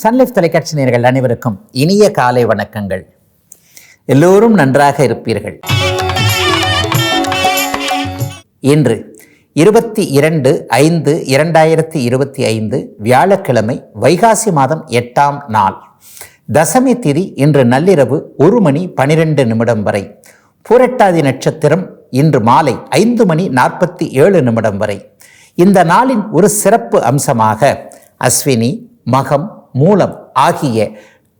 Sun Life தொலைக்காட்சி நேர்கள் அனைவருக்கும் இனிய காலை வணக்கங்கள். எல்லோரும் நன்றாக இருப்பீர்கள். இன்று இருபத்தி இரண்டு ஐந்து இரண்டாயிரத்தி இருபத்தி ஐந்து வியாழக்கிழமை வைகாசி மாதம் எட்டாம் நாள். தசமி திதி இன்று நள்ளிரவு ஒரு மணி பனிரெண்டு நிமிடம் வரை. பூரட்டாதி நட்சத்திரம் இன்று மாலை ஐந்து மணி நாற்பத்தி ஏழு நிமிடம் வரை. இந்த நாளின் ஒரு சிறப்பு அம்சமாக அஸ்வினி மகம் மூலம் ஆகிய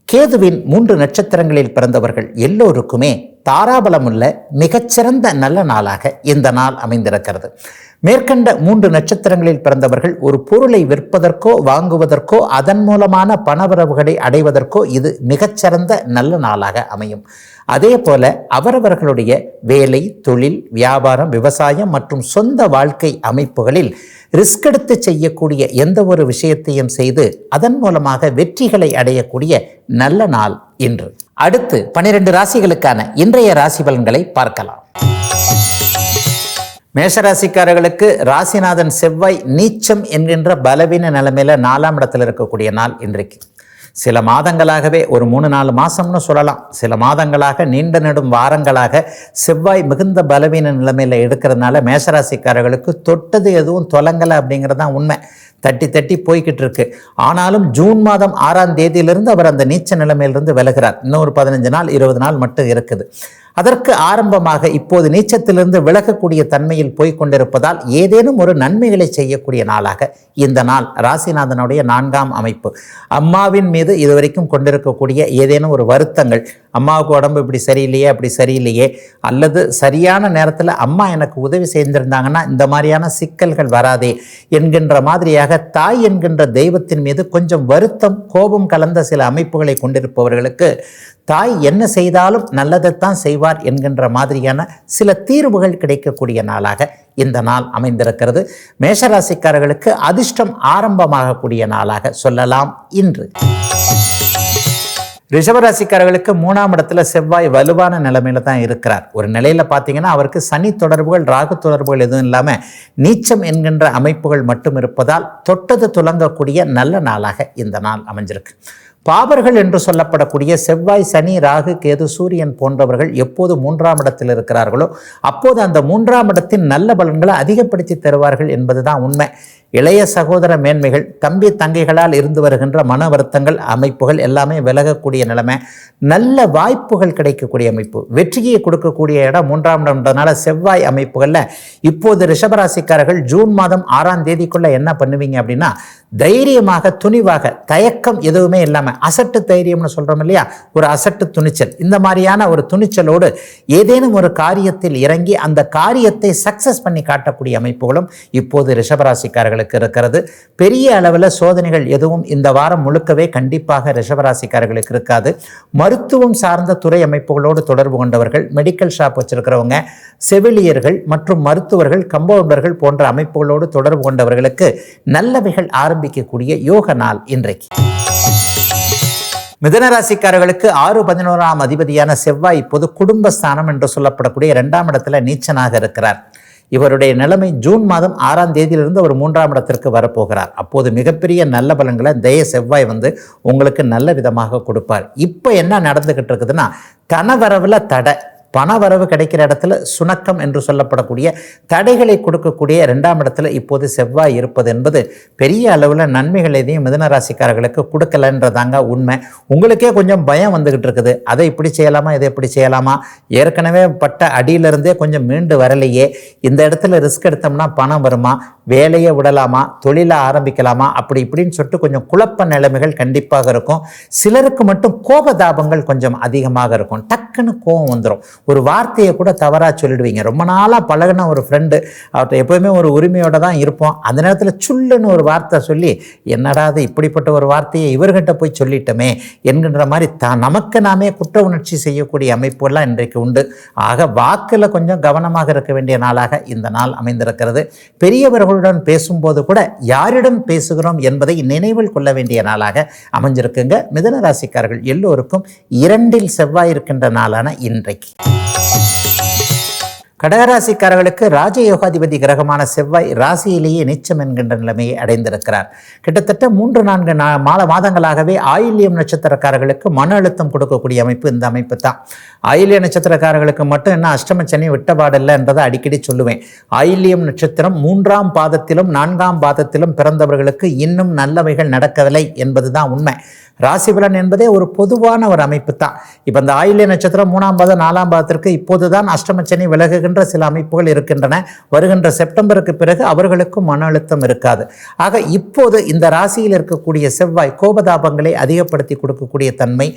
கேதுவின் மூன்று நட்சத்திரங்களில் பிறந்தவர்கள் எல்லோருக்குமே தாராபலமுள்ள மிகச்சிறந்த நல்ல நாளாக இந்த நாள் அமைந்திருக்கிறது. மேற்கண்ட மூன்று நட்சத்திரங்களில் பிறந்தவர்கள் ஒரு பொருளை விற்பதற்கோ வாங்குவதற்கோ அதன் மூலமான பணவரவுகளை அடைவதற்கோ இது மிகச்சிறந்த நல்ல நாளாக அமையும். அதே போல அவரவர்களுடைய வேலை தொழில் வியாபாரம் விவசாயம் மற்றும் சொந்த வாழ்க்கை அமைப்புகளில் ரிஸ்க் எடுத்து செய்யக்கூடிய எந்த ஒரு விஷயத்தையும் செய்து அதன் மூலமாக வெற்றிகளை அடையக்கூடிய நல்ல நாள் இன்று. அடுத்து பனிரெண்டு ராசிகளுக்கான இன்றைய ராசி பலன்களை பார்க்கலாம். மேஷராசிக்காரர்களுக்கு ராசிநாதன் செவ்வாய் நீச்சம் என்கின்ற பலவீன நிலைமையில நாலாம் இடத்துல இருக்கக்கூடிய நாள் இன்றைக்கு. சில மாதங்களாகவே ஒரு மூணு நாலு மாதம்னு சொல்லலாம். சில மாதங்களாக நீண்ட நெடும் வாரங்களாக செவ்வாய் மிகுந்த பலவீன நிலைமையில் எடுக்கிறதுனால மேஷராசிக்காரர்களுக்கு தொட்டது எதுவும் தொலங்கலை அப்படிங்கிறது தான் உண்மை. தட்டி தட்டி போய்கிட்டு இருக்கு ஆனாலும் ஜூன் மாதம் ஆறாம் தேதியிலிருந்து அவர் அந்த நீச்ச நிலைமையிலிருந்து விலகிறார். இன்னொரு பதினஞ்சு நாள் இருபது நாள் மட்டும் இருக்குது. அதற்கு ஆரம்பமாக இப்போது நீச்சத்திலிருந்து விலகக்கூடிய தன்மையில் போய்க் கொண்டிருப்பதால் ஏதேனும் ஒரு நன்மைகளை செய்யக்கூடிய நாளாக இந்த நாள் ராசிநாதனுடைய நான்காம் அமைப்பு. அம்மாவின் மீது இதுவரைக்கும் கொண்டிருக்கக்கூடிய ஏதேனும் ஒரு வருத்தங்கள் அம்மாவுக்கு உடம்பு இப்படி சரியில்லையே அப்படி சரியில்லையே அல்லது சரியான நேரத்தில் அம்மா எனக்கு உதவி செய்திருந்தாங்கன்னா இந்த மாதிரியான சிக்கல்கள் வராதே என்கின்ற மாதிரியாக தாய் என்கின்ற தெய்வத்தின் மீது கொஞ்சம் வருத்தம் கோபம் கலந்த சில அமைப்புகளை கொண்டிருப்பவர்களுக்கு தாய் என்ன செய்தாலும் நல்லதைத்தான் செய்வார் என்கின்ற மாதிரியான சில தீர்வுகள் கிடைக்கக்கூடிய நாளாக இந்த நாள் அமைந்திருக்கிறது. மேஷராசிக்காரர்களுக்கு அதிர்ஷ்டம் ஆரம்பமாகக்கூடிய நாளாக சொல்லலாம் இன்று. ரிஷபராசிக்காரர்களுக்கு மூணாம் இடத்துல செவ்வாய் வலுவான நிலைமையில தான் இருக்கிறார். ஒரு நிலையில பார்த்தீங்கன்னா அவருக்கு சனி தொடர்புகள் ராகு தொடர்புகள் எதுவும் இல்லாமல் நீச்சம் என்கின்ற அமைப்புகள் மட்டும் இருப்பதால் தொட்டது துலங்கக்கூடிய நல்ல நாளாக இந்த நாள் அமைஞ்சிருக்கு. பாபர்கள் என்று சொல்லப்படக்கூடிய செவ்வாய் சனி ராகு கேது சூரியன் போன்றவர்கள் எப்போது மூன்றாம் இடத்தில் இருக்கிறார்களோ அப்போது அந்த மூன்றாம் இடத்தின் நல்ல பலன்களை அதிகப்படுத்தி தருவார்கள் என்பதுதான் உண்மை. இளைய சகோதர மேன்மைகள் தம்பி தங்கைகளால் இருந்து வருகின்ற மன வருத்தங்கள் அமைப்புகள் எல்லாமே விலகக்கூடிய நிலைமை நல்ல வாய்ப்புகள் கிடைக்கக்கூடிய அமைப்பு வெற்றியை கொடுக்கக்கூடிய இடம் மூன்றாம் இடம்ன்றதுனால செவ்வாய் அமைப்புகளில் இப்போது ரிஷபராசிக்காரர்கள் ஜூன் மாதம் ஆறாம் தேதிக்குள்ளே என்ன பண்ணுவீங்க அப்படின்னா தைரியமாக துணிவாக தயக்கம் எதுவுமே இல்லாமல் அசட்டு தைரியம்னு சொல்கிறோம் இல்லையா ஒரு அசட்டு துணிச்சல் இந்த மாதிரியான ஒரு துணிச்சலோடு ஏதேனும் ஒரு காரியத்தில் இறங்கி அந்த காரியத்தை சக்சஸ் பண்ணி காட்டக்கூடிய அமைப்புகளும் இப்போது ரிஷபராசிக்காரர்களுக்கு இருக்கிறது பெரிய அளவில் சோதனைகள் எதுவும் இந்த வாரம் முழுக்கவே கண்டிப்பாக ரிஷபராசிக்காரர்களுக்கு இருக்காது. மருத்துவம் சார்ந்த துறை அமைப்புகளோடு தொடர்பு கொண்டவர்கள் மெடிக்கல் ஷாப் வச்சிருக்கிறவங்க செவிலியர்கள் மற்றும் மருத்துவர்கள் கம்பவுண்டர்கள் போன்ற அமைப்புகளோடு தொடர்பு கொண்டவர்களுக்கு நல்லவைகள் ஆரம்பிக்கக்கூடிய யோக நாள் இன்றைக்கு. மிதனராசிக்காரர்களுக்கு ஆறு பதினோராம் அதிபதியான செவ்வாய் இப்போது குடும்பஸ்தானம் என்று சொல்லப்படக்கூடிய இரண்டாம் இடத்துல நீச்சனாக இருக்கிறார். இவருடைய நிலைமை ஜூன் மாதம் ஆறாம் தேதியிலிருந்து ஒரு மூன்றாம் இடத்திற்கு வரப்போகிறார். அப்போது மிகப்பெரிய நல்ல பலன்களை தய செவ்வாய் வந்து உங்களுக்கு நல்ல விதமாக கொடுப்பார். இப்போ என்ன நடந்துக்கிட்டு இருக்குதுன்னா கணவரவில் தடை பண வரவு கிடைக்கிற இடத்துல சுணக்கம் என்று சொல்லப்படக்கூடிய தடைகளை கொடுக்கக்கூடிய ரெண்டாம் இடத்துல இப்போது செவ்வாய் இருப்பது என்பது பெரிய அளவில் நன்மைகள் எதையும் மிதனராசிக்காரர்களுக்கு கொடுக்கலன்றதாங்க உண்மை. உங்களுக்கே கொஞ்சம் பயம் வந்துக்கிட்டு இருக்குது. அதை இப்படி செய்யலாமா இதை இப்படி செய்யலாமா? ஏற்கனவே பட்ட அடியிலிருந்தே கொஞ்சம் மீண்டு வரலையே. இந்த இடத்துல ரிஸ்க் எடுத்தோம்னா பணம் வருமா? வேலையை விடலாமா? தொழிலை ஆரம்பிக்கலாமா? அப்படி இப்படின்னு சொல்லிட்டு கொஞ்சம் குழப்ப நிலைமைகள் கண்டிப்பாக இருக்கும். சிலருக்கு மட்டும் கோபதாபங்கள் கொஞ்சம் அதிகமாக இருக்கும். டக்குன்னு கோபம் வந்துடும் ஒரு வார்த்தையை கூட தவறாக சொல்லிடுவீங்க. ரொம்ப நாளாக பழகின ஒரு ஃப்ரெண்டு அவர்கிட்ட எப்போயுமே ஒரு உரிமையோடு தான் இருப்போம். அந்த நேரத்தில் சுல்லுன்னு ஒரு வார்த்தை சொல்லி என்னடா அது இப்படிப்பட்ட ஒரு வார்த்தையை இவர்கிட்ட போய் சொல்லிட்டோமே? என்கின்ற மாதிரி த நமக்கு நாமே குற்ற உணர்ச்சி செய்யக்கூடிய அமைப்புகள்லாம் இன்றைக்கு உண்டு. ஆக வாக்கில் கொஞ்சம் கவனமாக இருக்க வேண்டிய நாளாக இந்த நாள் அமைந்திருக்கிறது. பெரியவர்களுடன் பேசும்போது கூட யாரிடம் பேசுகிறோம் என்பதை நினைவில் கொள்ள வேண்டிய நாளாக அமைஞ்சிருக்குங்க. மிதன ராசிக்காரர்கள் எல்லோருக்கும் இரண்டில் செவ்வாய் இருக்கின்ற நாளான இன்றைக்கு. Oh, கடகராசிக்காரர்களுக்கு ராஜயோகாதிபதி கிரகமான செவ்வாய் ராசியிலேயே நீச்சம் என்கின்ற நிலைமையை அடைந்திருக்கிறார். கிட்டத்தட்ட மூன்று நான்கு நா மாத மாதங்களாகவே ஆயில்யம் நட்சத்திரக்காரர்களுக்கு மன அழுத்தம் கொடுக்கக்கூடிய அமைப்பு இந்த அமைப்பு தான். ஆயில்ய நட்சத்திரக்காரர்களுக்கு மட்டும் என்ன அஷ்டமச்சனி விட்டபாடில்லை என்றதை அடிக்கடி சொல்லுவேன். ஆயில்யம் நட்சத்திரம் மூன்றாம் பாதத்திலும் நான்காம் பாதத்திலும் பிறந்தவர்களுக்கு இன்னும் நல்லவைகள் நடக்கவில்லை என்பதுதான் உண்மை. ராசிபலன் என்பதே ஒரு பொதுவான ஒரு அமைப்பு தான். இப்போ இந்த ஆயில்ய நட்சத்திரம் மூணாம் பாதம் நாலாம் பாதத்திற்கு இப்போது தான் அஷ்டமச்சனி வருகின்ற சில அமைப்புகள் இருக்கின்றன. வருகின்ற செப்டம்பருக்கு பிறகு அவர்களுக்கும் மன அழுத்தம் இருக்காது. ஆக இப்போது இந்த ராசியில் இருக்கக்கூடிய செவ்வாய் கோபதாபங்களை அதிகப்படுத்தி கொடுக்கக்கூடிய தன்மை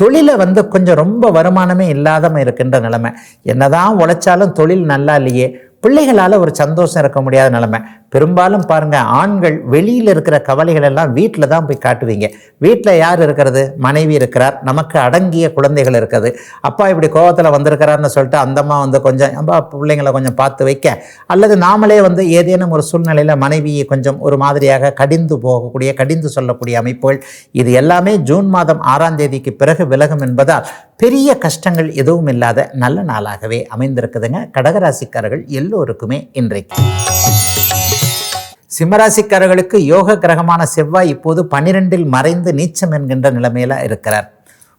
தொழிலை வந்து கொஞ்சம் ரொம்ப வருமானமே இல்லாதம இருக்கின்ற நிலைமை. என்னதான் உழைச்சாலும் தொழில் நல்லா இல்லையே பிள்ளைகளால் ஒரு சந்தோஷம் இருக்க முடியாத நிலைமை. பெரும்பாலும் பாருங்கள் ஆண்கள் வெளியில் இருக்கிற கவலைகள் எல்லாம் வீட்டில் தான் போய் காட்டுவீங்க. வீட்டில் யார் இருக்கிறது? மனைவி இருக்கிறார். நமக்கு அடங்கிய குழந்தைகள் இருக்குது. அப்பா இப்படி கோபத்தில் வந்திருக்கிறாருன்னு சொல்லிட்டு அந்தம்மா வந்து கொஞ்சம் அப்பா பிள்ளைங்களை கொஞ்சம் பார்த்து வைக்க. அல்லது நாமளே வந்து ஏதேனும் ஒரு சூழ்நிலையில் மனைவியை கொஞ்சம் ஒரு மாதிரியாக கடிந்து போகக்கூடிய கடிந்து சொல்லக்கூடிய அமைப்புகள். இது எல்லாமே ஜூன் மாதம் ஆறாம் தேதிக்கு பிறகு விலகும் என்பதால் பெரிய கஷ்டங்கள் எதுவும் இல்லாத நல்ல நாளாகவே அமைந்திருக்குதுங்க. கடகராசிக்காரர்கள் எல்லோருக்குமே இன்றைக்கு. சிம்மராசிக்காரர்களுக்கு யோக கிரகமான செவ்வாய் இப்போது பன்னிரெண்டில் மறைந்து நீச்சம் என்கின்ற நிலைமையில இருக்கிறார்.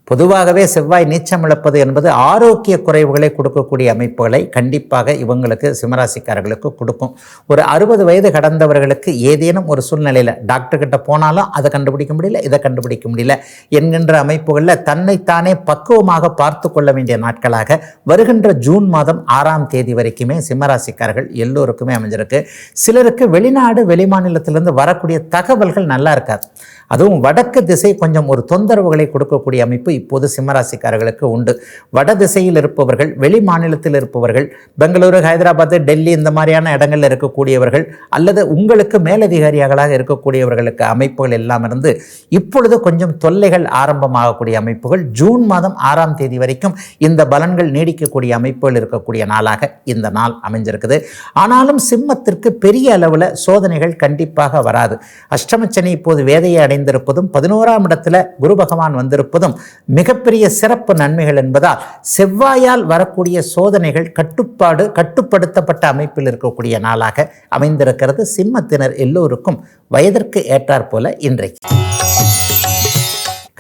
பொதுவாகவே செவ்வாய் நீச்சம் இழப்பது என்பது ஆரோக்கிய குறைவுகளை கொடுக்கக்கூடிய அமைப்புகளை கண்டிப்பாக இவங்களுக்கு சிம்மராசிக்காரர்களுக்கு கொடுக்கும். ஒரு அறுபது வயது கடந்தவர்களுக்கு ஏதேனும் ஒரு சூழ்நிலையில் டாக்டர்கிட்ட போனாலும் அதை கண்டுபிடிக்க முடியல இதை கண்டுபிடிக்க முடியல என்கின்ற அமைப்புகளில் தன்னைத்தானே பக்குவமாக பார்த்து கொள்ள வேண்டிய நாட்களாக வருகின்ற ஜூன் மாதம் ஆறாம் தேதி வரைக்குமே சிம்மராசிக்காரர்கள் எல்லோருக்குமே அமைஞ்சிருக்கு. சிலருக்கு வெளிநாடு வெளிமாநிலத்திலிருந்து வரக்கூடிய தகவல்கள் நல்லா இருக்காது. அதுவும் வடக்கு திசை கொஞ்சம் ஒரு தொந்தரவுகளை கொடுக்கக்கூடிய அமைப்பு இப்போது சிம்மராசிக்காரர்களுக்கு உண்டு. வட திசையில் இருப்பவர்கள் வெளி மாநிலத்தில் இருப்பவர்கள் பெங்களூரு ஹைதராபாத் டெல்லி இந்த மாதிரியான இடங்களில் இருக்கக்கூடியவர்கள் அல்லது உங்களுக்கு மேலதிகாரிகளாக இருக்கக்கூடியவர்களுக்கு அமைப்புகள் எல்லாம் இருந்து இப்பொழுது கொஞ்சம் தொல்லைகள் ஆரம்பமாகக்கூடிய அமைப்புகள். ஜூன் மாதம் ஆறாம் தேதி வரைக்கும் இந்த பலன்கள் நீடிக்கக்கூடிய அமைப்புகள் இருக்கக்கூடிய நாளாக இந்த நாள் அமைஞ்சிருக்குது. ஆனாலும் சிம்மத்திற்கு பெரிய அளவில் சோதனைகள் கண்டிப்பாக வராது. அஷ்டமச்சனி இப்போது வேதையை அடைந்திருப்பதும் பதினோராம் இடத்துல குரு பகவான் வந்திருப்பதும் மிகப்பெரிய சிறப்பு நன்மைகள் என்பதால் செவ்வாயால் வரக்கூடிய சோதனைகள் கட்டுப்பாடு கட்டுப்படுத்தப்பட்ட அமைப்பில் இருக்கக்கூடிய நாளாக அமைந்திருக்கிறது. சிம்மத்தினர் எல்லோருக்கும் வயதிற்கு ஏற்றாற் போல இன்றைக்கு.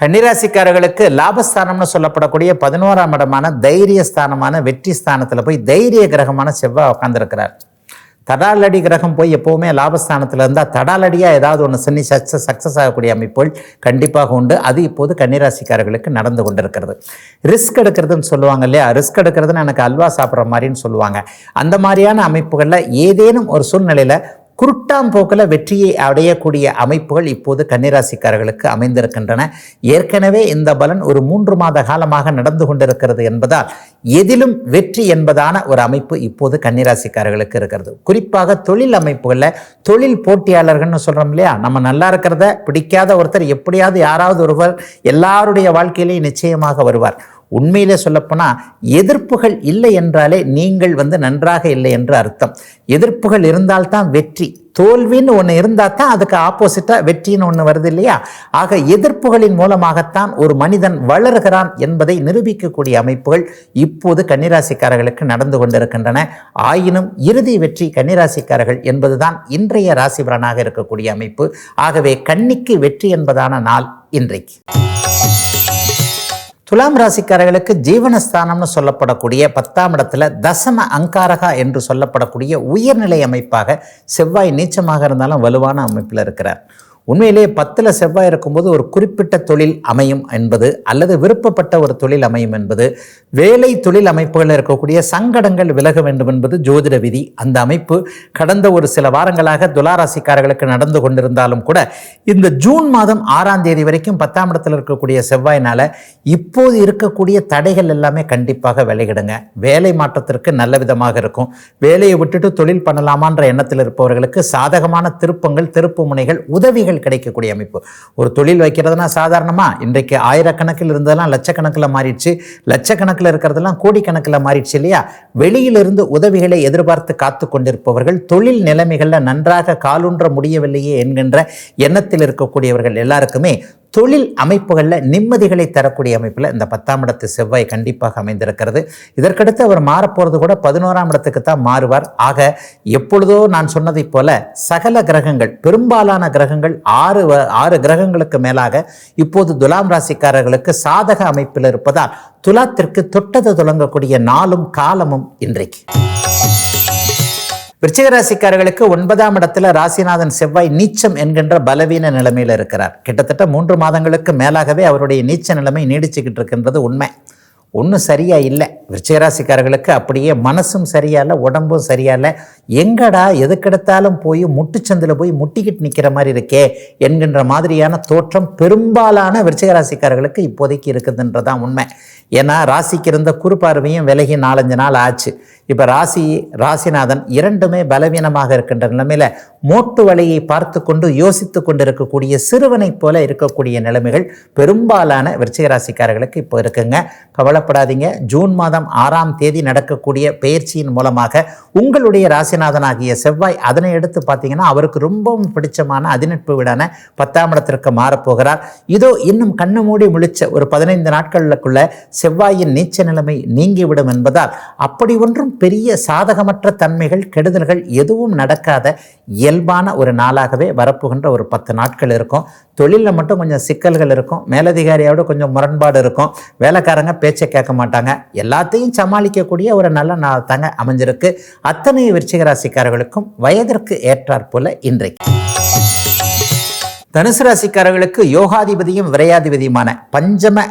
கன்னிராசிக்காரர்களுக்கு லாபஸ்தானம்னு சொல்லப்படக்கூடிய பதினோராம் இடமான தைரிய ஸ்தானமான வெற்றி ஸ்தானத்தில் போய் தைரிய கிரகமான செவ்வாய் உட்கார்ந்திருக்கிறார். தடாலடி கிரகம் போய் எப்போவுமே லாபஸ்தானத்தில் இருந்தால் தடாலடியாக ஏதாவது ஒன்று சென்னி சக்ஸஸ் சக்ஸஸ் ஆகக்கூடிய அமைப்புகள் கண்டிப்பாக உண்டு. அது இப்போது கன்னிராசிக்காரர்களுக்கு நடந்து கொண்டிருக்கிறது. ரிஸ்க் எடுக்கிறதுன்னு சொல்லுவாங்க இல்லையா? ரிஸ்க் எடுக்கிறதுன்னு எனக்கு அல்வா சாப்பிட்ற மாதிரின்னு சொல்லுவாங்க. அந்த மாதிரியான அமைப்புகளில் ஏதேனும் ஒரு சூழ்நிலையில் குருட்டாம் போக்கில் வெற்றியை அடையக்கூடிய அமைப்புகள் இப்போது கன்னிராசிக்காரர்களுக்கு அமைந்திருக்கின்றன. ஏற்கனவே இந்த பலன் ஒரு மூன்று மாத காலமாக நடந்து கொண்டிருக்கிறது என்பதால் எதிலும் வெற்றி என்பதான ஒரு அமைப்பு இப்போது கன்னிராசிக்காரர்களுக்கு இருக்கிறது. குறிப்பாக தொழில் அமைப்புகளில் தொழில் போட்டியாளர்கள்னு சொல்கிறோம் இல்லையா? நம்ம நல்லா இருக்கிறத பிடிக்காத ஒருத்தர் எப்படியாவது யாராவது ஒருவர் எல்லாருடைய வாழ்க்கையிலையும் நிச்சயமாக வருவார். உண்மையிலே சொல்லப்போனால் எதிர்ப்புகள் இல்லை என்றாலே நீங்கள் வந்து நன்றாக இல்லை என்று அர்த்தம். எதிர்ப்புகள் இருந்தால்தான் வெற்றி. தோல்வின்னு ஒன்று இருந்தால் தான் அதுக்கு ஆப்போசிட்டாக வெற்றின்னு ஒன்று வருது இல்லையா? ஆக எதிர்ப்புகளின் மூலமாகத்தான் ஒரு மனிதன் வளர்கிறான் என்பதை நிரூபிக்கக்கூடிய அமைப்புகள் இப்போது கன்னிராசிக்காரர்களுக்கு நடந்து கொண்டிருக்கின்றன. ஆயினும் இறுதி வெற்றி கன்னிராசிக்காரர்கள் என்பதுதான் இன்றைய ராசிபுரனாக இருக்கக்கூடிய அமைப்பு. ஆகவே கன்னிக்கு வெற்றி என்பதான நாள் இன்றைக்கு. துலாம் ராசிக்காரர்களுக்கு ஜீவனஸ்தானம்னு சொல்லப்படக்கூடிய பத்தாம் இடத்துல தசம அங்காரகா என்று சொல்லப்படக்கூடிய உயர்நிலை அமைப்பாக செவ்வாய் நீச்சமாக இருந்தாலும் வலுவான அமைப்பில் இருக்கிறார். உண்மையிலேயே பத்தில் செவ்வாய் இருக்கும்போது ஒரு குறிப்பிட்ட தொழில் அமையும் என்பது அல்லது விருப்பப்பட்ட ஒரு தொழில் அமையும் என்பது வேலை தொழில் அமைப்புகளில் இருக்கக்கூடிய சங்கடங்கள் விலக வேண்டும் என்பது ஜோதிட விதி. அந்த அமைப்பு கடந்த ஒரு சில வாரங்களாக துலாராசிக்காரர்களுக்கு நடந்து கொண்டிருந்தாலும் கூட இந்த ஜூன் மாதம் ஆறாம் தேதி வரைக்கும் பத்தாம் இடத்தில் இருக்கக்கூடிய செவ்வாயினால் இப்போது இருக்கக்கூடிய தடைகள் எல்லாமே கண்டிப்பாக விலகிடுங்க. வேலை மாற்றத்திற்கு நல்ல விதமாக இருக்கும். வேலையை விட்டுட்டு தொழில் பண்ணலாமான்ற எண்ணத்தில் இருப்பவர்களுக்கு சாதகமான திருப்பங்கள் திருப்பு முனைகள் உதவிகள் கிடைக்கக்கூடிய அமைப்பு. ஒரு தொழில் வைக்கிறதுனா சாதாரணமாக இன்றைக்கு ஆயிரக்கணக்கில் இருந்ததெல்லாம் லட்சக்கணக்கில் மாறிடுச்சு. லட்சக்கணக்கில் இருக்கிறதெல்லாம் கோடிக்கணக்கில் மாறிடுச்சு இல்லையா? வெளியிலிருந்து உதவிகளை எதிர்பார்த்து காத்து கொண்டிருப்பவர்கள் தொழில் நிலைமைகளில் நன்றாக காலுன்ற முடியவில்லையே என்கின்ற எண்ணத்தில் இருக்கக்கூடியவர்கள் எல்லாருக்குமே தொழில் அமைப்புகளில் நிம்மதிகளை தரக்கூடிய அமைப்பில் இந்த பத்தாம் இடத்து செவ்வாய் கண்டிப்பாக அமைந்திருக்கிறது. இதற்கடுத்து அவர் மாறப்போகிறது கூட பதினோராம் இடத்துக்கு தான் மாறுவார். ஆக எப்பொழுதோ நான் சொன்னதைப் போல சகல கிரகங்கள் பெரும்பாலான கிரகங்கள் ஆறு வ- ஆறு கிரகங்களுக்கு மேலாக இப்போது துலாம் ராசிக்காரர்களுக்கு சாதக அமைப்பில் இருப்பதால் துலாத்திற்கு தொட்டது தொடங்கக்கூடிய நாளும் காலமும் இன்றைக்கு. விருச்சிகராசிக்காரர்களுக்கு ஒன்பதாம் இடத்துல ராசிநாதன் செவ்வாய் நீச்சம் என்கின்ற பலவீன நிலைமையில் இருக்கிறார். கிட்டத்தட்ட மூன்று மாதங்களுக்கு மேலாகவே அவருடைய நீச்ச நிலைமை நீடிச்சுக்கிட்டு இருக்கின்றது உண்மை. ஒன்றும் சரியா இல்லை. விருச்சிகராசிக்காரர்களுக்கு அப்படியே மனசும் சரியா இல்லை உடம்பும் சரியா இல்லை எங்கடா எதுக்கெடுத்தாலும் போய் முட்டுச்சந்தில் போய் முட்டிக்கிட்டு நிற்கிற மாதிரி இருக்கே என்கின்ற மாதிரியான தோற்றம் பெரும்பாலான விருச்சிகராசிக்காரர்களுக்கு இப்போதைக்கு இருக்குதுன்றதான் உண்மை. ஏன்னா ராசிக்கு இருந்த குறுபார்வையும் விலகி நாலஞ்சு நாள் ஆச்சு. இப்போ ராசி ராசிநாதன் இரண்டுமே பலவீனமாக இருக்கின்ற நிலைமையில் மோட்டு வழியை பார்த்து கொண்டு யோசித்து கொண்டு இருக்கக்கூடிய சிறுவனைப் போல இருக்கக்கூடிய நிலைமைகள் பெரும்பாலான விருச்சிகராசிக்காரர்களுக்கு இப்போ இருக்குங்க. கவலைப்படாதீங்க. ஜூன் மாதம் ஆறாம் தேதி நடக்கக்கூடிய பயிற்சியின் மூலமாக உங்களுடைய ராசிநாதன் ஆகிய செவ்வாய் அதனை எடுத்து பார்த்தீங்கன்னா அவருக்கு ரொம்பவும் பிடிச்சமான அதிநட்பு வீடான பத்தாம் இடத்திற்கு மாறப்போகிறார். இதோ இன்னும் கண்ணு மூடி முழிச்ச ஒரு பதினைந்து நாட்களுக்குள்ள செவ்வாயின் நீச்ச நிலைமை நீங்கிவிடும் என்பதால் அப்படி ஒன்றும் பெரிய சாதகமற்ற தன்மைகள் கெடுதல்கள் எதுவும் நடக்காத இயல்பான ஒரு நாளாகவே வரப்போகின்ற ஒரு பத்து நாட்கள் இருக்கும். தொழிலில் மட்டும் கொஞ்சம் சிக்கல்கள் இருக்கும். மேலதிகாரியோட கொஞ்சம் முரண்பாடு இருக்கும். வேலைக்காரங்க பேச்சை கேட்க மாட்டாங்க. எல்லாத்தையும் சமாளிக்கக்கூடிய ஒரு நல்ல நாள் தாங்க அமைஞ்சிருக்கு. அத்தனை விருச்சிக ராசிக்காரர்களுக்கும் வயதிற்கு ஏற்றாற் போல இன்றைக்கு. தனுசு ராசிக்காரர்களுக்கு யோகாதிபதியும் விரையாதிபதியுமான பஞ்சம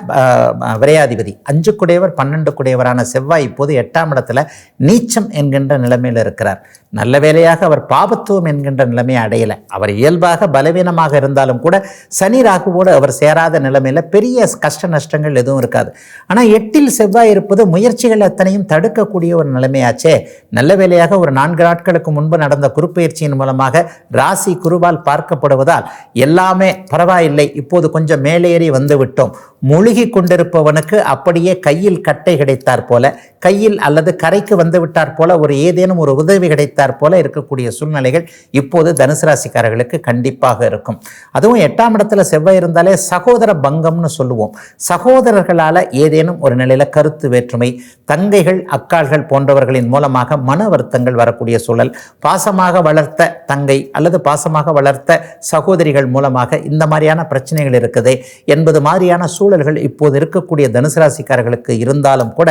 விரையாதிபதி அஞ்சு குடையவர் பன்னெண்டு குடையவரான செவ்வாய் இப்போது எட்டாம் இடத்துல நீச்சம் என்கின்ற நிலைமையில் இருக்கிறார். நல்ல வேலையாக அவர் பாபத்துவம் என்கின்ற நிலைமையை அடையலை. அவர் இயல்பாக பலவீனமாக இருந்தாலும் கூட சனி ராகுவோடு அவர் சேராத நிலைமையில் பெரிய கஷ்ட நஷ்டங்கள் எதுவும் இருக்காது. ஆனால் எட்டில் செவ்வாய் இருப்பது முயற்சிகள் அத்தனையும் தடுக்கக்கூடிய ஒரு நிலைமையாச்சே. நல்ல வேளையாக ஒரு நான்கு நாட்களுக்கு முன்பு நடந்த குறுப்பெயர்ச்சியின் மூலமாக ராசி குருவால் பார்க்கப்படுவதால் எல்லா எல்லாமே பரவாயில்லை. இப்போது கொஞ்சம் மேலேறி வந்துவிட்டோம். முழுகி கொண்டிருப்பவனுக்கு அப்படியே கையில் கட்டை கிடைத்தாற் போல கையில் அல்லது கரைக்கு வந்துவிட்டார் போல ஒரு ஏதேனும் ஒரு உதவி கிடைத்தாற் போல இருக்கக்கூடிய சூழ்நிலைகள் இப்போது தனுசு ராசிக்காரர்களுக்கு கண்டிப்பாக இருக்கும். அதுவும் எட்டாம் இடத்துல செவ்வாய் இருந்தாலே சகோதர பங்கம்னு சொல்லுவோம். சகோதரர்களால் ஏதேனும் ஒரு நிலையில கருத்து வேற்றுமை தங்கைகள் அக்காள்கள் போன்றவர்களின் மூலமாக மன வருத்தங்கள் வரக்கூடிய சூழல் பாசமாக வளர்த்த தங்கை அல்லது பாசமாக வளர்த்த சகோதரிகள் மூலமாக இந்த மாதிரியான பிரச்சனைகள் இருக்குது என்பது மாதிரியான சூழல்கள் இப்போது இருக்கக்கூடிய தனுசு ராசிக்காரர்களுக்கு இருந்தாலும் கூட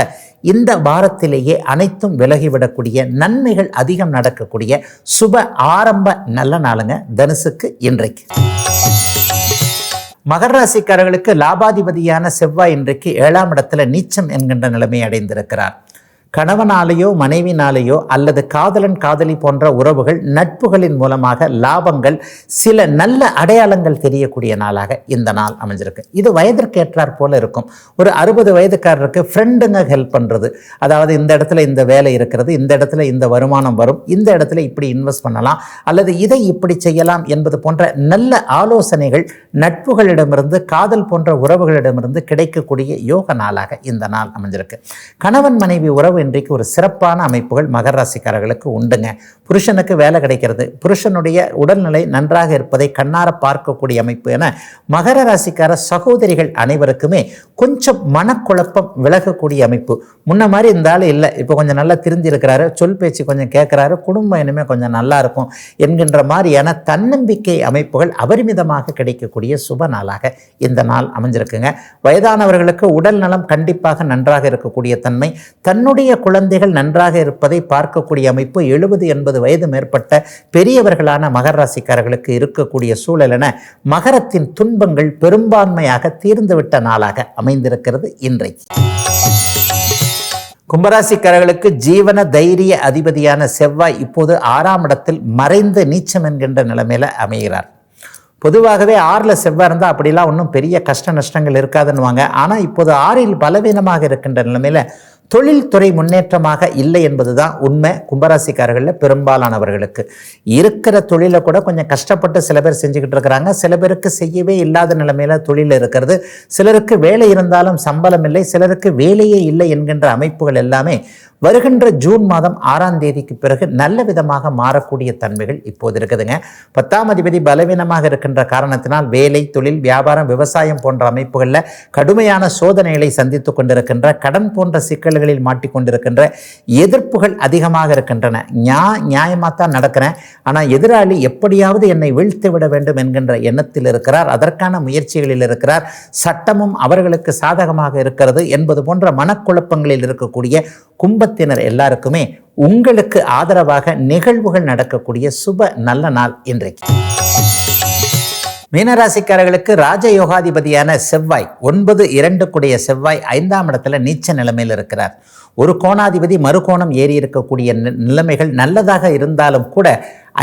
இந்த வாரத்திலேயே அனைத்தும் விலகிவிடக்கூடிய நன்மைகள் அதிகம் நடக்கக்கூடிய சுப ஆரம்ப நல்ல நாளுங்க தனுசுக்கு இன்றைக்கு. மகர ராசிக்காரர்களுக்கு லாபாதிபதியான செவ்வாய் இன்றைக்கு ஏழாம் இடத்துல நீச்சம் என்கின்ற நிலைமை அடைந்திருக்கிறார். கணவனாலேயோ மனைவினாலேயோ அல்லது காதலன் காதலி போன்ற உறவுகள் நட்புகளின் மூலமாக லாபங்கள் சில நல்ல அடையாளங்கள் தெரியக்கூடிய நாளாக இந்த நாள் அமைஞ்சிருக்கு. இது வயதிற்கு ஏற்றார் போல இருக்கும். ஒரு அறுபது வயதுக்காரருக்கு ஃப்ரெண்டுங்க ஹெல்ப் பண்ணுறது அதாவது இந்த இடத்துல இந்த வேலை இருக்கிறது இந்த இடத்துல இந்த வருமானம் வரும் இந்த இடத்துல இப்படி இன்வெஸ்ட் பண்ணலாம் அல்லது இதை இப்படி செய்யலாம் என்பது போன்ற நல்ல ஆலோசனைகள் நட்புகளிடமிருந்து காதல் போன்ற உறவுகளிடமிருந்து கிடைக்கக்கூடிய யோக நாளாக இந்த நாள் அமைஞ்சிருக்கு. கணவன் மனைவி உறவு இன்றைக்கு ஒரு சிறப்பான அமைப்புகள் மகர ராசிக்காரர்களுக்கு உண்டுங்க. புருஷனுக்கு வேலை கிடைக்கிறது. புருஷனுடைய உடல்நிலை நன்றாக இருப்பதை கண்ணார பார்க்கக்கூடிய அமைப்பு என மகர ராசிக்கார சகோதரிகள் அனைவருக்குமே கொஞ்சம் மனக்குழப்பம் விலகக்கூடிய அமைப்பு. முன்ன மாதிரி இருந்தாலும் இல்லை. இப்போ கொஞ்சம் நல்லா திருந்திருக்கிறாரு. சொல் பேச்சு கொஞ்சம் கேட்குறாரு குடும்பம் இனிமேல் கொஞ்சம் நல்லா இருக்கும் என்கின்ற மாதிரியான தன்னம்பிக்கை அமைப்புகள் அபரிமிதமாக கிடைக்கக்கூடிய சுப நாளாக இந்த நாள் அமைஞ்சிருக்குங்க. வயதானவர்களுக்கு உடல் நலம் கண்டிப்பாக நன்றாக இருக்கக்கூடிய தன்மை. தன்னுடைய குழந்தைகள் நன்றாக இருப்பதை பார்க்கக்கூடிய அமைப்பு எழுபது எண்பது வயது மேற்பட்ட பெரியவர்களான மகர ராசிக்காரர்களுக்கு இருக்கக்கூடிய சூழல் என மகரத்தின் துன்பங்கள் பெரும்பான்மையாக தீர்ந்துவிட்ட நாளாக அமைந்திருக்கிறது இன்றைக்கு. கும்பராசிக்காரர்களுக்கு ஜீவன தைரிய அதிபதியான செவ்வாய் இப்போது ஆறாம் இடத்தில் மறைந்து நீச்சம் என்கின்ற நிலைமையில் அமைகிறார். பொதுவாகவே ஆறில் செவ்வாய் இருந்தால் அப்படிலாம் ஒன்றும் பெரிய கஷ்ட நஷ்டங்கள் இருக்காதுன்னுவாங்க. ஆனால் இப்போது ஆறில் பலவீனமாக இருக்கின்ற நிலைமையில் தொழில்துறை முன்னேற்றமாக இல்லை என்பதுதான் உண்மை கும்பராசிக்காரர்களில் பெரும்பாலானவர்களுக்கு. இருக்கிற தொழிலை கூட கொஞ்சம் கஷ்டப்பட்டு சில பேர் செஞ்சுக்கிட்டு இருக்கிறாங்க. சில பேருக்கு செய்யவே இல்லாத நிலைமையில தொழில் இருக்கிறது. சிலருக்கு வேலை இருந்தாலும் சம்பளம் இல்லை. சிலருக்கு வேலையே இல்லை என்கின்ற அமைப்புகள் எல்லாமே வருகின்ற ஜூன் மாதம் ஆறாம் தேதிக்கு பிறகு நல்ல விதமாக மாறக்கூடிய தன்மைகள் இப்போது இருக்குதுங்க. பத்தாம் அதிபதி பலவீனமாக இருக்கின்ற காரணத்தினால் வேலை தொழில் வியாபாரம் விவசாயம் போன்ற அமைப்புகளில் கடுமையான சோதனைகளை சந்தித்து கொண்டிருக்கின்ற கடன் போன்ற சிக்கல் சிக்கல்களில் மாட்டிக்கொண்டிருக்கின்ற எதிர்ப்புகள் அதிகமாக இருக்கின்றன. நியா நியாயமாக தான் நடக்கிறேன். ஆனால் எதிராளி எப்படியாவது என்னை வீழ்த்து விட வேண்டும் என்கின்ற எண்ணத்தில் இருக்கிறார். அதற்கான முயற்சிகளில் இருக்கிறார். சட்டமும் அவர்களுக்கு சாதகமாக இருக்கிறது என்பது போன்ற மனக்குழப்பங்களில் இருக்கக்கூடிய கும்பத்தினர் எல்லாருக்குமே உங்களுக்கு ஆதரவாக நிகழ்வுகள் நடக்கக்கூடிய சுப நல்ல நாள் இன்றைக்கு. மீனராசிக்காரர்களுக்கு ராஜ யோகாதிபதியான செவ்வாய் ஒன்பது இரண்டு கூடிய செவ்வாய் ஐந்தாம் இடத்துல நீச்ச நிலைமையில் இருக்கிறார். ஒரு கோணாதிபதி மறுகோணம் ஏறி இருக்கக்கூடிய நி- நிலைமைகள் நல்லதாக இருந்தாலும் கூட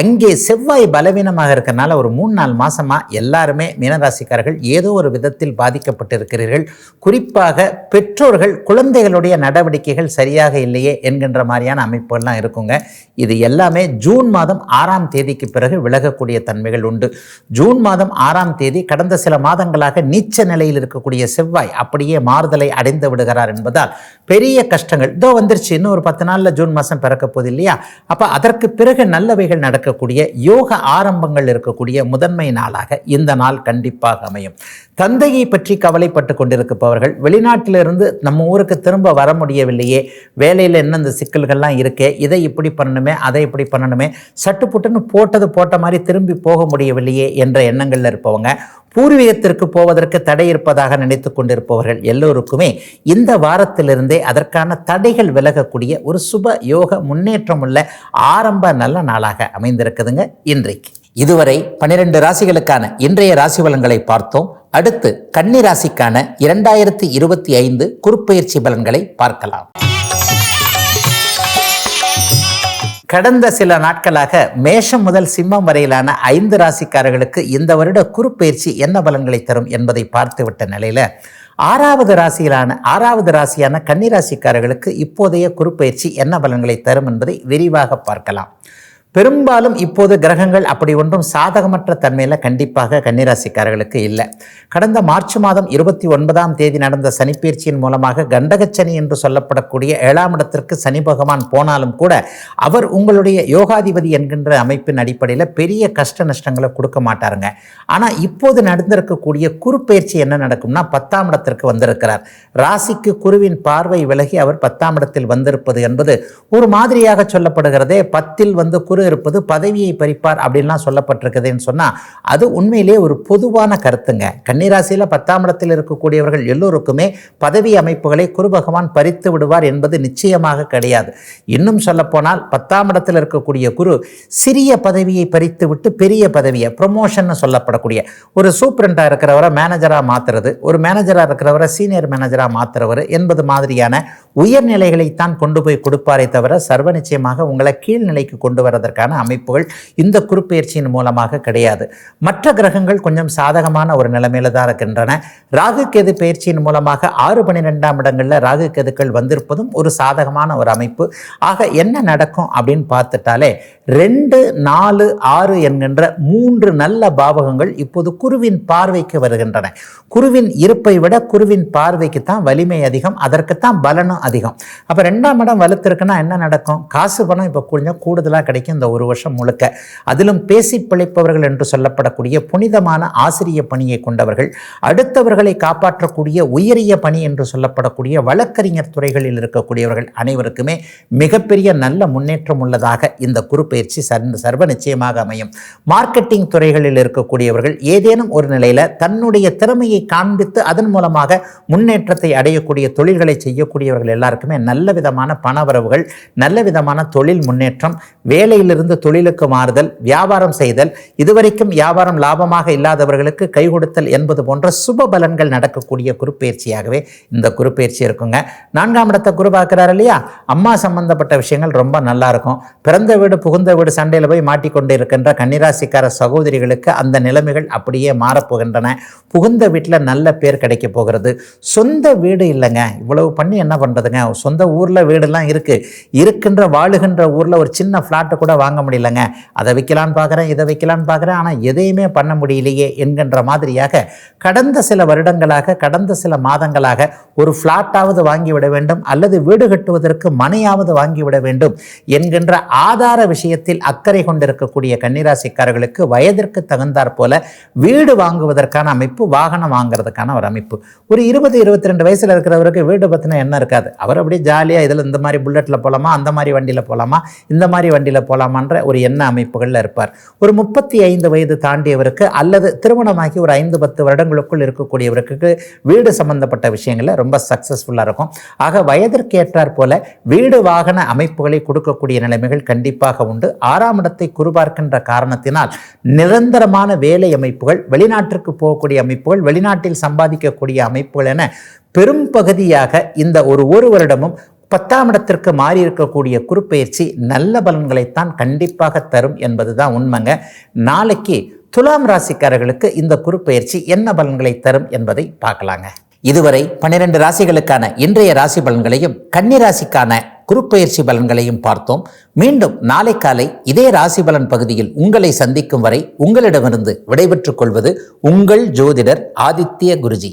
அங்கே செவ்வாய் பலவீனமாக இருக்கிறனால ஒரு மூணு நாலு மாதமாக எல்லாருமே மீனராசிக்காரர்கள் ஏதோ ஒரு விதத்தில் பாதிக்கப்பட்டிருக்கிறீர்கள். குறிப்பாக பெற்றோர்கள் குழந்தைகளுடைய நடவடிக்கைகள் சரியாக இல்லையே என்கின்ற மாதிரியான அமைப்புகள்லாம் இருக்குங்க. இது எல்லாமே ஜூன் மாதம் ஆறாம் தேதிக்கு பிறகு விலகக்கூடிய தன்மைகள் உண்டு. ஜூன் மாதம் ஆறாம் தேதி கடந்த சில மாதங்களாக நீச்ச நிலையில் இருக்கக்கூடிய செவ்வாய் அப்படியே மாறுதலை அடைந்து விடுகிறார் என்பதால் பெரிய கஷ்டங்கள். இதோ வந்துருச்சு இன்னும் ஒரு பத்து நாளில் ஜூன் மாதம் பிறக்க போகுது இல்லையா? அப்போ அதற்கு பிறகு நல்லவைகள் நடக்கக்கூடிய யோக ஆரம்பங்கள் இருக்கக்கூடிய முதன்மை நாளாக இந்த நாள் கண்டிப்பாக அமையும். தந்தையை பற்றி கவலைப்பட்டு கொண்டிருப்பவர்கள் வெளிநாட்டிலிருந்து நம்ம ஊருக்கு திரும்ப வர முடியவில்லையே வேலையில் என்ன இந்த சிக்கல்கள்லாம் இருக்கே இதை இப்படி பண்ணணுமே அதை இப்படி பண்ணணுமே சட்டு புட்டுன்னு போட்டது போட்ட மாதிரி திரும்பி போக முடியவில்லையே என்ற எண்ணங்களில் இருப்பவங்க பூர்வீகத்திற்கு போவதற்கு தடை இருப்பதாக நினைத்து கொண்டிருப்பவர்கள் எல்லோருக்குமே இந்த வாரத்திலிருந்தே அதற்கான தடைகள் விலகக்கூடிய ஒரு சுப யோக முன்னேற்றமுள்ள ஆரம்ப நல்ல நாளாக அமைந்திருக்குதுங்க இன்றைக்கு. இதுவரை பன்னிரண்டு ராசிகளுக்கான இன்றைய ராசி பலன்களை பார்த்தோம். அடுத்து கன்னி ராசிக்கான இரண்டாயிரத்தி இருபத்தி ஐந்து குறுப்பெயர்ச்சி பலன்களை பார்க்கலாம். கடந்த சில நாட்களாக மேஷம் முதல் சிம்மம் வரையிலான ஐந்து ராசிக்காரர்களுக்கு இந்த வருட குறுப்பெயர்ச்சி என்ன பலன்களை தரும் என்பதை பார்த்துவிட்ட நிலையில ஆறாவது ராசியிலான ஆறாவது ராசியான கன்னிராசிக்காரர்களுக்கு இப்போதைய குறுப்பெயர்ச்சி என்ன பலன்களை தரும் என்பதை விரிவாக பார்க்கலாம். பெரும்பாலும் இப்போது கிரகங்கள் அப்படி ஒன்றும் சாதகமற்ற தன்மையில் கண்டிப்பாக கன்னிராசிக்காரர்களுக்கு இல்லை. கடந்த மார்ச் மாதம் இருபத்தி ஒன்பதாம் தேதி நடந்த சனிப்பயிற்சியின் மூலமாக கண்டகச்சனி என்று சொல்லப்படக்கூடிய ஏழாம் இடத்திற்கு சனி பகவான் போனாலும் கூட அவர் உங்களுடைய யோகாதிபதி என்கின்ற அமைப்பின் அடிப்படையில் பெரிய கஷ்ட நஷ்டங்களை கொடுக்க மாட்டாருங்க. ஆனால் இப்போது நடந்திருக்கக்கூடிய குறுப்பெயர்ச்சி என்ன நடக்கும்னா பத்தாம் இடத்திற்கு வந்திருக்கிறார். ராசிக்கு குருவின் பார்வை விலகி அவர் பத்தாம் இடத்தில் வந்திருப்பது என்பது ஒரு மாதிரியாக சொல்லப்படுகிறதே. பத்தில் வந்து குரு இருப்பது பதவியை பறிப்பார் அப்படின்லாம் சொல்லப்பட்டிருக்குதுன்னு சொன்னால் அது உண்மையிலே ஒரு பொதுவான கருத்துங்க. கன்னிராசியில் பத்தாம் இடத்தில் இருக்கக்கூடியவர்கள் எல்லோருக்குமே பதவி அமைப்புகளை குரு பகவான் பறித்து விடுவார் என்பது நிச்சயமாக கிடையாது. இன்னும் சொல்லப்போனால் பத்தாம் இடத்தில் இருக்கக்கூடிய குரு சிறிய பதவியை பறித்து விட்டு பெரிய பதவியை ப்ரொமோஷன் சொல்லப்படக்கூடிய ஒரு சூப்ரண்டாக இருக்கிறவரை மேனேஜராக மாற்றுறது ஒரு மேனேஜராக இருக்கிறவரை சீனியர் மேனேஜராக மாற்றுறவர் என்பது மாதிரியான உயர்நிலைகளைத்தான் கொண்டு போய் கொடுப்பாரே தவிர சர்வ நிச்சயமாக உங்களை கீழ்நிலைக்கு கொண்டு வரதற்கான அமைப்புகள் இந்த குறுப்பெயர்ச்சியின் மூலமாக கிடையாது. மற்ற கிரகங்கள் கொஞ்சம் சாதகமான ஒரு நிலைமையில தான் இருக்கின்றன. ராகு கேது பயிற்சியின் மூலமாக ஆறு பன்னிரெண்டாம் இடங்களில் ராகு கேதுக்கள் வந்திருப்பதும் ஒரு சாதகமான ஒரு அமைப்பு. ஆக என்ன நடக்கும் அப்படின்னு பார்த்துட்டாலே ரெண்டு நாலு ஆறு என்கின்ற மூன்று நல்ல பாவகங்கள் இப்போது குருவின் பார்வைக்கு வருகின்றன. குருவின் இருப்பை விட குருவின் பார்வைக்கு தான் வலிமை அதிகம் அதற்குத்தான் பலனும் அதிகம். அப்போ ரெண்டாம் இடம் வலுத்திருக்குன்னா என்ன நடக்கும்? காசு பணம் இப்போ கொஞ்சம் கூடுதலாக கிடைக்கும். இந்த ஒரு வருஷம் முழுக்க. அதிலும் பேசி பிழைப்பவர்கள் என்று சொல்லப்படக்கூடிய புனிதமான ஆசிரிய பணியை கொண்டவர்கள் அடுத்தவர்களை காப்பாற்றக்கூடிய உயரிய பணி என்று சொல்லப்படக்கூடிய வழக்கறிஞர் துறைகளில் இருக்கக்கூடியவர்கள் அனைவருக்குமே மிகப்பெரிய நல்ல முன்னேற்றம் உள்ளதாக இந்த குறுப்பெயர்ச்சி சர்வ சர்வ நிச்சயமாக அமையும். மார்க்கெட்டிங் துறைகளில் இருக்கக்கூடியவர்கள் ஏதேனும் ஒரு நிலையில் தன்னுடைய திறமையை காண்பித்து அதன் மூலமாக முன்னேற்றத்தை அடையக்கூடிய தொழில்களை செய்யக்கூடியவர்கள் எல்லாருக்குமே நல்ல விதமான பணவரவுகள் நல்ல விதமான தொழில் முன்னேற்றம் வேலையில் தொழிலிலிருந்து தொழிலுக்கு மாறுதல் வியாபாரம் செய்தல் இதுவரைக்கும் வியாபாரம் லாபமாக இல்லாதவர்களுக்கு கை கொடுத்தல் என்பது போன்ற சுப பலன்கள் நடக்கக்கூடிய குருப்பெயர்ச்சியாகவே இந்த குருப்பெயர்ச்சி இருக்குங்க. நான்காம் இடத்தை குரு இல்லையா? அம்மா சம்பந்தப்பட்ட விஷயங்கள் ரொம்ப நல்லா இருக்கும். பிறந்த வீடு புகுந்த வீடு சண்டையில் போய் மாட்டிக்கொண்டு இருக்கின்ற கன்னிராசிக்கார சகோதரிகளுக்கு அந்த நிலைமைகள் அப்படியே மாறப்போகின்றன. புகுந்த வீட்டில் நல்ல பேர் கிடைக்க போகிறது. சொந்த வீடு இல்லைங்க. இவ்வளவு பண்ணி என்ன பண்ணுறதுங்க சொந்த ஊரில் வீடெல்லாம் இருக்குது இருக்கின்ற வாழுகின்ற ஊரில் ஒரு சின்ன ஃப்ளாட்டை கூட வாங்க முடியலங்க. அதை வைக்கலான்னு பார்க்குறேன் இதை வைக்கலான்னு பார்க்குறேன் ஆனால் எதையுமே பண்ண முடியலையே என்கின்ற மாதிரியாக கடந்த சில வருடங்களாக கடந்த சில மாதங்களாக ஒரு ஃப்ளாட்டாவது வாங்கிவிட வேண்டும் அல்லது வீடு கட்டுவதற்கு மனையாவது வாங்கிவிட வேண்டும் என்கின்ற ஆதார விஷயத்தில் அக்கறை கொண்டிருக்கக்கூடிய கன்னிராசிக்காரர்களுக்கு வயதிற்கு தகுந்தாற் போல வீடு வாங்குவதற்கான அமைப்பு வாகனம் வாங்குறதுக்கான ஒரு அமைப்பு. ஒரு இருபது இருபத்தி ரெண்டு வயசில் இருக்கிறவருக்கு வீடு பற்றின எண்ணம் இருக்காது. அவர் அப்படியே ஜாலியாக இதில் இந்த மாதிரி புல்லட்டில் போகலாமா அந்த மாதிரி வண்டியில் போகலாமா இந்த மாதிரி வண்டியில் போகலாமான்ற ஒரு எண்ண அமைப்புகளில் இருப்பார். ஒரு முப்பத்தி ஐந்து வயது தாண்டியவருக்கு அல்லது திருமணமாகி ஒரு ஐந்து பத்து வருடங்களுக்குள் இருக்கக்கூடியவருக்கு வீடு சம்பந்தப்பட்ட விஷயங்களில் ரொம்ப சக்ஸஸ்ஃபுல்லாக இருக்கும். ஆக வயதிற்கேற்றார் போல வீடு வாகன அமைப்புகளை கொடுக்கக்கூடிய நிலைமைகள் கண்டிப்பாக உண்டு. ஆறாம் இடத்தை குறிபார்க்கின்ற காரணத்தினால் நிரந்தரமான வேலை அமைப்புகள் வெளிநாட்டிற்கு போகக்கூடிய அமைப்புகள் வெளிநாட்டில் சம்பாதிக்கக்கூடிய அமைப்புகள் என பெரும்பகுதியாக இந்த ஒரு ஒரு வருடமும் பத்தாம் இடத்திற்கு மாறி இருக்கக்கூடிய குறுப்பெயர்ச்சி நல்ல பலன்களைத்தான் கண்டிப்பாக தரும் என்பதுதான் உண்மைங்க. நாளைக்கு துலாம் ராசிக்காரர்களுக்கு இந்த குறுப்பெயர்ச்சி என்ன பலன்களை தரும் என்பதை பார்க்கலாங்க. இதுவரை பன்னிரண்டு ராசிகளுக்கான இன்றைய ராசி பலன்களையும் கன்னி ராசிக்கான குறுப்பெயர்ச்சி பலன்களையும் பார்த்தோம். மீண்டும் நாளை காலை இதே ராசி பலன் பகுதியில் உங்களை சந்திக்கும் வரை உங்களிடமிருந்து விடைபெற்றுக் கொள்வது உங்கள் ஜோதிடர் ஆதித்ய குருஜி.